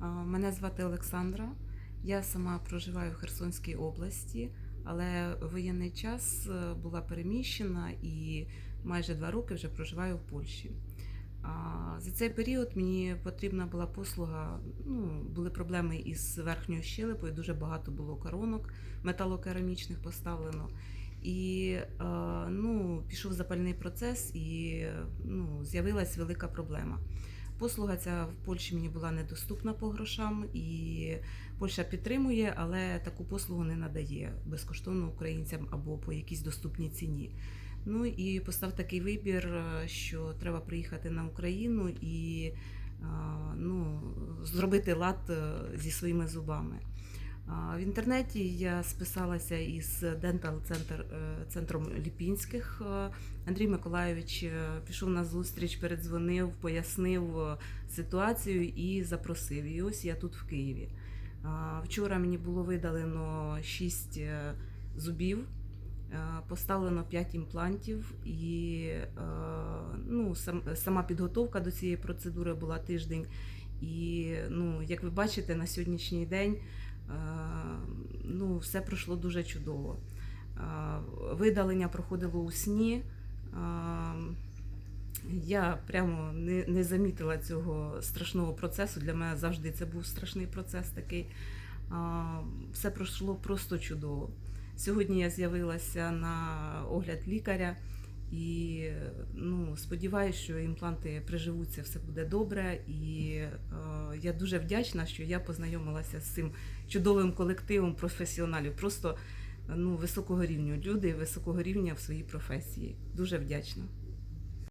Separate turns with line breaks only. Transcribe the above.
Мене звати Олександра. Я сама проживаю в Херсонській області, але в воєнний час е, була переміщена і майже два роки вже проживаю в Польщі. За цей період мені потрібна була послуга. Ну, були проблеми із верхньою щелепою, дуже багато було коронок металокерамічних поставлено. І е, ну, пішов запальний процес, і ну, з'явилась велика проблема. Послуга ця в Польщі мені була недоступна по грошам, і Польща підтримує, але таку послугу не надає безкоштовно українцям або по якійсь доступній ціні. Ну і постав такий вибір, е, що треба приїхати на Україну і е, ну, зробити лад е, зі своїми зубами. В інтернеті я списалася із Dental центр, центром Ліпінських. Е, Андрій Миколайович е, пішов на зустріч, передзвонив, пояснив е, ситуацію і запросив. І ось я тут в Києві. Вчора мені було видалено 6 зубів, поставлено 5 імплантів, і ну, сама підготовка до цієї процедури була тиждень. І ну, як ви бачите, на сьогоднішній день ну, все пройшло дуже чудово. Е, Видалення проходило у сні. Е, Я прямо не, не замітила цього страшного процесу. Для мене завжди це був страшний процес такий. Е, Все пройшло просто чудово. Сьогодні я з'явилася на огляд лікаря. І ну, сподіваюся, що імпланти приживуться, все буде добре. І е, я дуже вдячна, що я познайомилася з цим чудовим колективом професіоналів, просто ну, високого рівня люди, високого рівня в своїй професії. Дуже вдячна.